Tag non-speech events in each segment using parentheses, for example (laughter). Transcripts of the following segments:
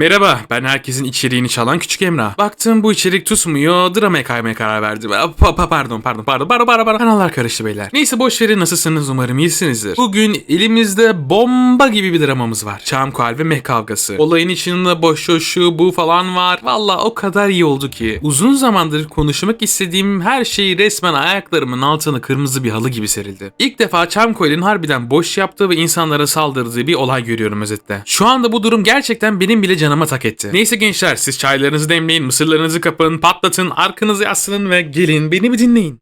Merhaba, ben herkesin içeriğini çalan Küçük Emrah. Baktım bu içerik tutmuyor, dramaya kaymaya karar verdim. Pa- pa- pardon, pardon, pardon, pardon, pardon, pardon. Kanallar karıştı beyler. Neyse boş verin, nasılsınız umarım iyisinizdir. Bugün elimizde bomba gibi bir dramamız var. Çamkual ve meh kavgası. Olayın içinde boş şu bu falan var. Valla o kadar iyi oldu ki. Uzun zamandır konuşmak istediğim her şey resmen ayaklarımın altına kırmızı bir halı gibi serildi. İlk defa Çamkual'in harbiden boş yaptığı ve insanlara saldırdığı bir olay görüyorum özette. Şu anda bu durum gerçekten benim bile canıma tak etti. Neyse gençler siz çaylarınızı demleyin, mısırlarınızı kapın, patlatın, arkanızı yaslanın ve gelin beni bir dinleyin.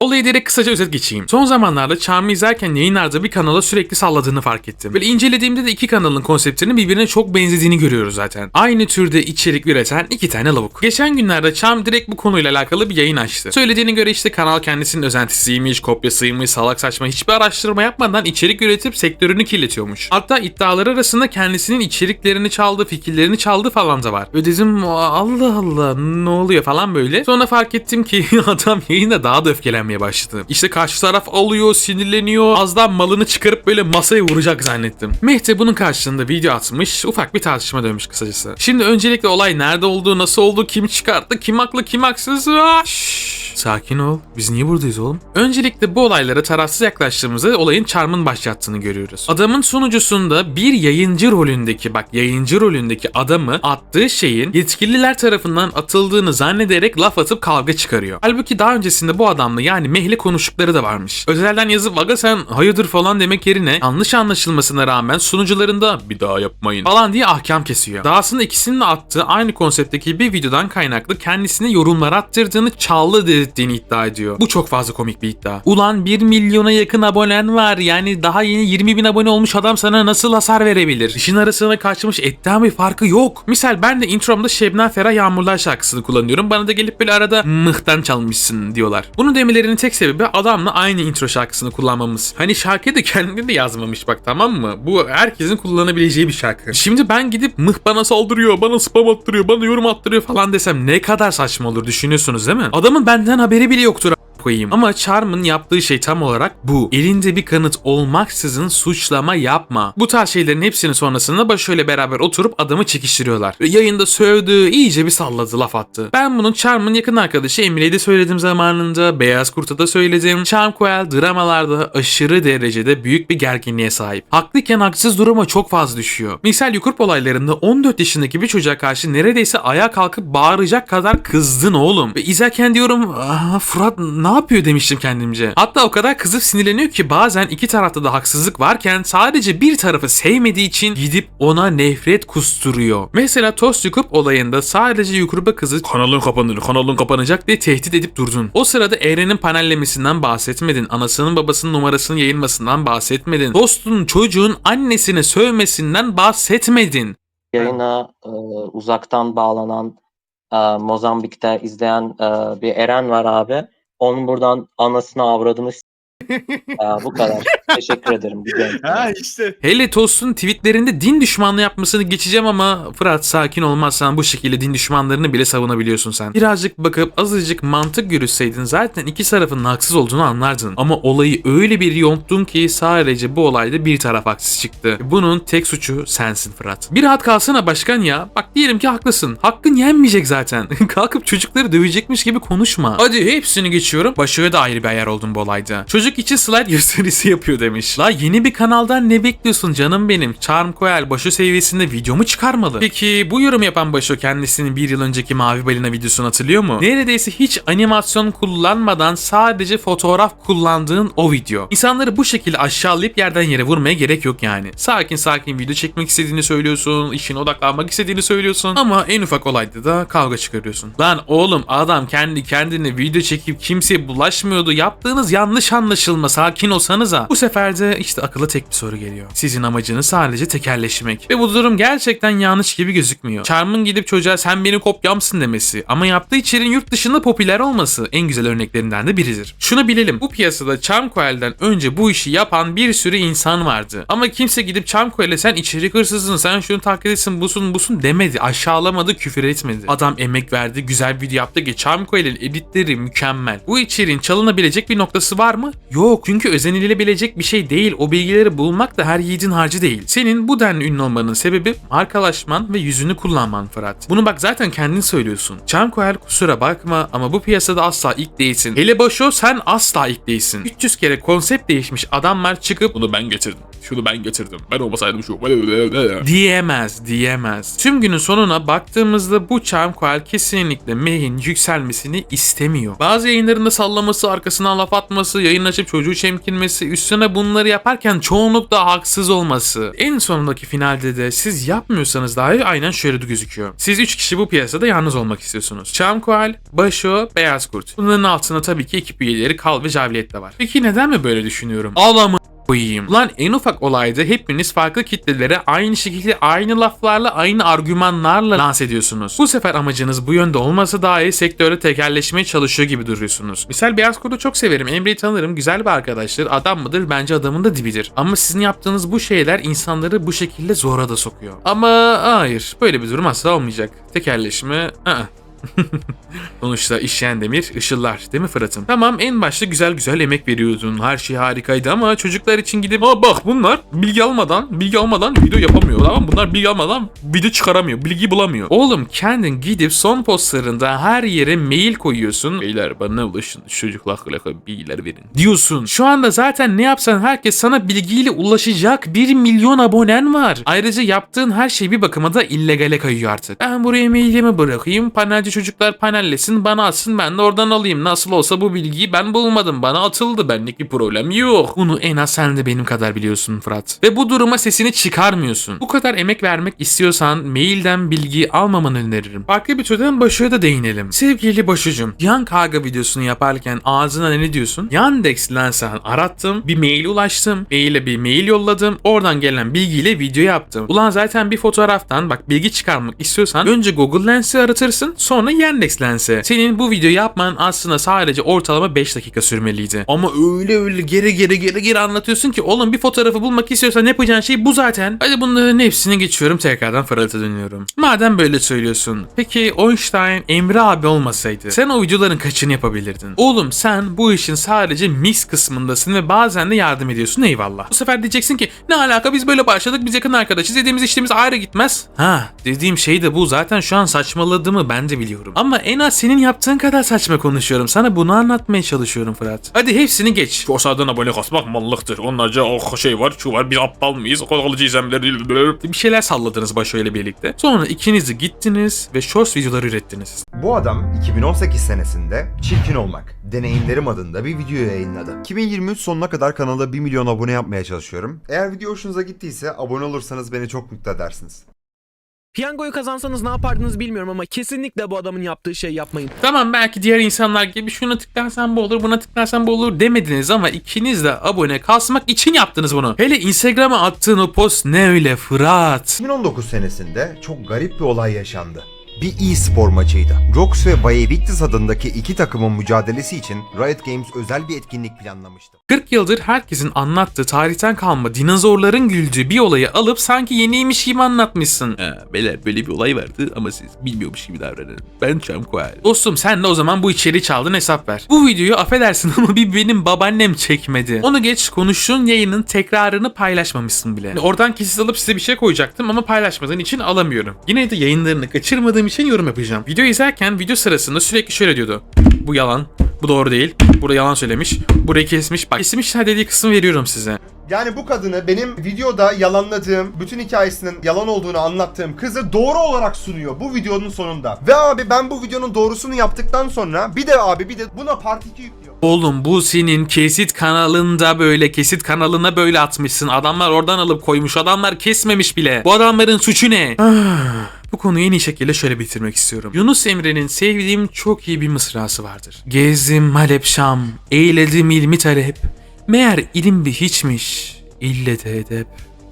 Olayı direkt kısaca özet geçeyim. Son zamanlarda Charm'ı izlerken yayınlarda bir kanala sürekli salladığını fark ettim. Böyle incelediğimde de iki kanalın konseptlerinin birbirine çok benzediğini görüyoruz zaten. Aynı türde içerik üreten iki tane lavuk. Geçen günlerde Charm direkt bu konuyla alakalı bir yayın açtı. Söylediğine göre işte kanal kendisinin özentisiymiş, kopyasıymış, salak saçma hiçbir araştırma yapmadan içerik üretip sektörünü kirletiyormuş. Hatta iddialar arasında kendisinin içeriklerini çaldı, fikirlerini çaldı falan da var. Ve dedim Allah Allah ne oluyor falan böyle. Sonra fark ettim ki (laughs) adam yayında daha da öfkelenmeye başladı. İşte karşı taraf alıyor, sinirleniyor. Az daha malını çıkarıp böyle masaya vuracak zannettim. Mehte bunun karşılığında video atmış. Ufak bir tartışma dönmüş kısacası. Şimdi öncelikle olay nerede oldu, nasıl oldu, kim çıkarttı, kim haklı, kim haksız. Ah, şşş. Sakin ol. Biz niye buradayız oğlum? Öncelikle bu olaylara tarafsız yaklaştığımızda olayın Charm'ın başlattığını görüyoruz. Adamın sunucusunda bir yayıncı rolündeki bak yayıncı rolündeki adamı attığı şeyin yetkililer tarafından atıldığını zannederek laf atıp kavga çıkarıyor. Halbuki daha öncesinde bu adamla yani Mehle konuştukları da varmış. Özelden yazıp aga sen hayırdır falan demek yerine yanlış anlaşılmasına rağmen sunucularında bir daha yapmayın falan diye ahkam kesiyor. Dahasında ikisinin de attığı aynı konseptteki bir videodan kaynaklı kendisine yorumlar attırdığını çaldı dedirttiğini iddia ediyor. Bu çok fazla komik bir iddia. Ulan 1 milyona yakın abonen var yani daha yeni 20 bin abone olmuş adam sana nasıl hasar verebilir? İşin arasına kaçmış etten bir farkı yok. Misal ben de intromda Şebnem Ferah Yağmurlar şarkısını kullanıyorum. Bana da gelip böyle arada mıhtan çalmışsın diyorlar. Bunu demelerinin tek sebebi adamla aynı intro şarkısını kullanmamız. Hani şarkıyı da kendi de yazmamış bak tamam mı? Bu herkesin kullanabileceği bir şarkı. Şimdi ben gidip mıh bana saldırıyor, bana spam attırıyor, bana yorum attırıyor falan desem ne kadar saçma olur düşünüyorsunuz değil mi? Adamın benden haberi bile yoktur koyayım. Ama Charm'ın yaptığı şey tam olarak bu. Elinde bir kanıt olmaksızın suçlama yapma. Bu tarz şeylerin hepsinin sonrasında başöyle beraber oturup adamı çekiştiriyorlar. Yayında sövdü, iyice bir salladı, laf attı. Ben bunun Charm'ın yakın arkadaşı Emine'ye de söyledim zamanında, Beyaz Kurt'a da söyledim. Charm Coel dramalarda aşırı derecede büyük bir gerginliğe sahip. Haklıyken haksız duruma çok fazla düşüyor. Misal Yukurp olaylarında 14 yaşındaki bir çocuğa karşı neredeyse ayağa kalkıp bağıracak kadar kızdın oğlum. Ve izlerken diyorum "Aa, Fırat ne yapıyor demiştim kendimce. Hatta o kadar kızıp sinirleniyor ki bazen iki tarafta da haksızlık varken sadece bir tarafı sevmediği için gidip ona nefret kusturuyor. Mesela Tost Yukup olayında sadece Yukup'a kızı kanalın kapanır, kanalın kapanacak diye tehdit edip durdun. O sırada Eren'in panellemesinden bahsetmedin. Anasının babasının numarasının yayılmasından bahsetmedin. Tost'un çocuğun annesine sövmesinden bahsetmedin. yayına e, uzaktan bağlanan e, Mozambik'te izleyen e, bir Eren var abi. Onun buradan anasını avradını E, bu kadar. Teşekkür ederim. Gidiyorum. Ha işte. Hele Tost'un tweetlerinde din düşmanlığı yapmasını geçeceğim ama Fırat sakin olmazsan bu şekilde din düşmanlarını bile savunabiliyorsun sen. Birazcık bakıp azıcık mantık yürütseydin zaten iki tarafın haksız olduğunu anlardın. Ama olayı öyle bir yontun ki sadece bu olayda bir taraf haksız çıktı. Bunun tek suçu sensin Fırat. Bir rahat kalsana başkan ya. Bak diyelim ki haklısın. Hakkın yenmeyecek zaten. (laughs) Kalkıp çocukları dövecekmiş gibi konuşma. Hadi hepsini geçiyorum. Başarıya da ayrı bir ayar oldum bu olayda. Çocuk için slide gösterisi yapıyor demiş. La yeni bir kanaldan ne bekliyorsun canım benim? Charm Coel Başo seviyesinde videomu çıkarmalı. Peki bu yorum yapan Başo kendisinin bir yıl önceki Mavi Balina videosunu hatırlıyor mu? Neredeyse hiç animasyon kullanmadan sadece fotoğraf kullandığın o video. İnsanları bu şekilde aşağılayıp yerden yere vurmaya gerek yok yani. Sakin sakin video çekmek istediğini söylüyorsun, işine odaklanmak istediğini söylüyorsun ama en ufak olayda da kavga çıkarıyorsun. Lan oğlum adam kendi kendine video çekip kimseye bulaşmıyordu. Yaptığınız yanlış anlaşılma. Sakin olsanıza. Bu sefer de işte akılla tek bir soru geliyor. Sizin amacınız sadece tekerleşmek. Ve bu durum gerçekten yanlış gibi gözükmüyor. Charm'ın gidip çocuğa sen benim kopyamsın demesi ama yaptığı içeriğin yurt dışında popüler olması en güzel örneklerinden de biridir. Şunu bilelim. Bu piyasada Charmcoel'den önce bu işi yapan bir sürü insan vardı. Ama kimse gidip Charmcoel'e sen içerik hırsızsın, sen şunu taklit etsin, busun busun demedi. Aşağılamadı, küfür etmedi. Adam emek verdi, güzel video yaptı ki Charmcoel'in editleri mükemmel. Bu içeriğin çalınabilecek bir noktası var mı? Yok çünkü özenilebilecek bir şey değil. O bilgileri bulmak da her yiğidin harcı değil. Senin bu denli ünlü olmanın sebebi markalaşman ve yüzünü kullanman Fırat. Bunu bak zaten kendin söylüyorsun. Çamkoel kusura bakma ama bu piyasada asla ilk değilsin. Hele Başo sen asla ilk değilsin. 300 kere konsept değişmiş adamlar çıkıp bunu ben getirdim. Şunu ben getirdim. Ben olmasaydım şu. Diyemez, diyemez. Tüm günün sonuna baktığımızda bu Çamkoel kesinlikle May'in yükselmesini istemiyor. Bazı yayınlarında sallaması, arkasından laf atması, yayın açıp çocuğu çemkinmesi, üstüne bunları yaparken çoğunlukla haksız olması. En sonundaki finalde de siz yapmıyorsanız dahi aynen şöyle gözüküyor. Siz 3 kişi bu piyasada yalnız olmak istiyorsunuz. Çamkoel, Başo, Beyaz Kurt. Bunların altında tabii ki ekip üyeleri Kal ve Javliyet de var. Peki neden mi böyle düşünüyorum? Alamı koyayım. Lan en ufak olayda hepiniz farklı kitlelere aynı şekilde aynı laflarla aynı argümanlarla lanse ediyorsunuz. Bu sefer amacınız bu yönde olmasa dahi sektörde tekerleşmeye çalışıyor gibi duruyorsunuz. Misal Beyaz Kurt'u çok severim. Emre'yi tanırım. Güzel bir arkadaştır. Adam mıdır? Bence adamın da dibidir. Ama sizin yaptığınız bu şeyler insanları bu şekilde zora da sokuyor. Ama hayır. Böyle bir durum asla olmayacak. Tekerleşme... ı-ı. (laughs) Sonuçta işleyen demir ışıllar değil mi Fırat'ım? Tamam en başta güzel güzel emek veriyordun. Her şey harikaydı ama çocuklar için gidip Aa bak bunlar bilgi almadan bilgi almadan video yapamıyor. Tamam bunlar bilgi almadan video çıkaramıyor. Bilgi bulamıyor. Oğlum kendin gidip son postlarında her yere mail koyuyorsun. Beyler bana ulaşın. şu Çocukla alakalı bilgiler verin. Diyorsun. Şu anda zaten ne yapsan herkes sana bilgiyle ulaşacak 1 milyon abonen var. Ayrıca yaptığın her şey bir bakıma da illegale kayıyor artık. Ben buraya mailimi bırakayım. Panelci çocuklar panellesin bana atsın ben de oradan alayım. Nasıl olsa bu bilgiyi ben bulmadım. Bana atıldı. Benlik bir problem yok. Bunu en az sen de benim kadar biliyorsun Fırat. Ve bu duruma sesini çıkarmıyorsun. Bu kadar emek vermek istiyorsan mailden bilgi almamanı öneririm. Farklı bir türden Başo'ya da değinelim. Sevgili Başucum, yan karga videosunu yaparken ağzına ne diyorsun? Yandex Lensen arattım, bir mail ulaştım, maile bir mail yolladım, oradan gelen bilgiyle video yaptım. Ulan zaten bir fotoğraftan bak bilgi çıkarmak istiyorsan önce Google Lens'i aratırsın, sonra Yandex Lens'i. Senin bu video yapman aslında sadece ortalama 5 dakika sürmeliydi. Ama öyle öyle geri geri geri geri anlatıyorsun ki oğlum bir fotoğrafı bulmak istiyorsan yapacağın şey bu zaten. Hadi bunların hepsini geçiyorum tekrardan Fırat'a dönüyorum. Madem böyle söylüyorsun. Peki Einstein Emre abi olmasaydı sen o videoların kaçını yapabilirdin? Oğlum sen bu işin sadece mix kısmındasın ve bazen de yardım ediyorsun eyvallah. Bu sefer diyeceksin ki ne alaka biz böyle başladık biz yakın arkadaşız dediğimiz işlerimiz ayrı gitmez. Ha dediğim şey de bu zaten şu an saçmaladığımı ben de biliyorum. Ama en az senin yaptığın kadar saçma konuşuyorum. Sana bunu anlatmaya çalışıyorum Fırat. Hadi hepsini geç. Şu aşağıdan abone kasmak mallıktır. Onlarca o şey var şu var biz aptal mıyız? Kalıcı izlemleri bir şeyler salladınız Başo ile birlikte. Sonra ikiniz de gittiniz ve shorts videoları ürettiniz. Bu adam 2018 senesinde Çirkin Olmak, Deneyimlerim adında bir video yayınladı. 2023 sonuna kadar kanala 1 milyon abone yapmaya çalışıyorum. Eğer video hoşunuza gittiyse abone olursanız beni çok mutlu edersiniz. Piyangoyu kazansanız ne yapardınız bilmiyorum ama kesinlikle bu adamın yaptığı şey yapmayın. Tamam belki diğer insanlar gibi şuna tıklarsan bu olur buna tıklarsan bu olur demediniz ama ikiniz de abone kasmak için yaptınız bunu. Hele Instagram'a attığın o post ne öyle Fırat. 2019 senesinde çok garip bir olay yaşandı. Bir e-spor maçıydı. Rox ve Bay Evictus adındaki iki takımın mücadelesi için Riot Games özel bir etkinlik planlamıştı. 40 yıldır herkesin anlattığı tarihten kalma dinozorların güldüğü bir olayı alıp sanki yeniymiş gibi anlatmışsın. Ha, beyler böyle bir olay vardı ama siz bilmiyormuş gibi davranın. Ben Çamkoel. Dostum sen de o zaman bu içeriği çaldın hesap ver. Bu videoyu affedersin (laughs) ama bir benim babaannem çekmedi. Onu geç konuştuğun yayının tekrarını paylaşmamışsın bile. Oradan kesit alıp size bir şey koyacaktım ama paylaşmadığın için alamıyorum. Yine de yayınlarını kaçırmadığım için yorum yapacağım. Video izlerken video sırasında sürekli şöyle diyordu. Bu yalan. Bu doğru değil. Burada yalan söylemiş. Burayı kesmiş. Bak kesmişler dediği kısmı veriyorum size. Yani bu kadını benim videoda yalanladığım, bütün hikayesinin yalan olduğunu anlattığım kızı doğru olarak sunuyor bu videonun sonunda. Ve abi ben bu videonun doğrusunu yaptıktan sonra bir de abi bir de buna part 2 yüklüyor. Oğlum bu senin kesit kanalında böyle kesit kanalına böyle atmışsın. Adamlar oradan alıp koymuş. Adamlar kesmemiş bile. Bu adamların suçu ne? (sighs) (sighs) Bu konuyu en iyi şekilde şöyle bitirmek istiyorum. Yunus Emre'nin sevdiğim çok iyi bir mısrası vardır. Gezdim Halep Şam, eyledim ilmi talep. Meğer ilim bir hiçmiş, ille de edep.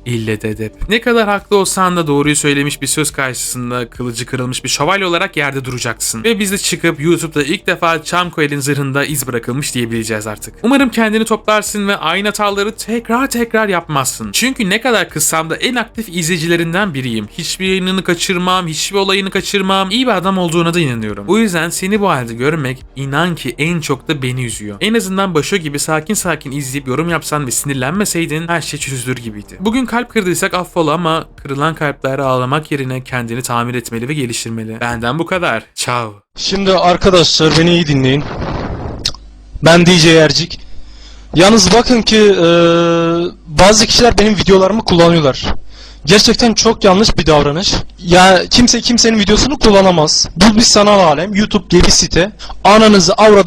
İllet edep. Ne kadar haklı olsan da doğruyu söylemiş bir söz karşısında kılıcı kırılmış bir şövalye olarak yerde duracaksın. Ve biz de çıkıp YouTube'da ilk defa Çamkoel'in zırhında iz bırakılmış diyebileceğiz artık. Umarım kendini toplarsın ve aynı hataları tekrar tekrar yapmazsın. Çünkü ne kadar kızsam da en aktif izleyicilerinden biriyim. Hiçbir yayınını kaçırmam, hiçbir olayını kaçırmam. İyi bir adam olduğuna da inanıyorum. O yüzden seni bu halde görmek inan ki en çok da beni üzüyor. En azından Başo gibi sakin sakin izleyip yorum yapsan ve sinirlenmeseydin her şey çözülür gibiydi. Bugün kalp kırdıysak affola ama kırılan kalpler ağlamak yerine kendini tamir etmeli ve geliştirmeli. Benden bu kadar. Ciao. Şimdi arkadaşlar beni iyi dinleyin. Ben DJ Ercik. Yalnız bakın ki eee, bazı kişiler benim videolarımı kullanıyorlar. Gerçekten çok yanlış bir davranış. Ya kimse kimsenin videosunu kullanamaz. Bu bir sanal alem. YouTube bir site. Ananızı avradınızı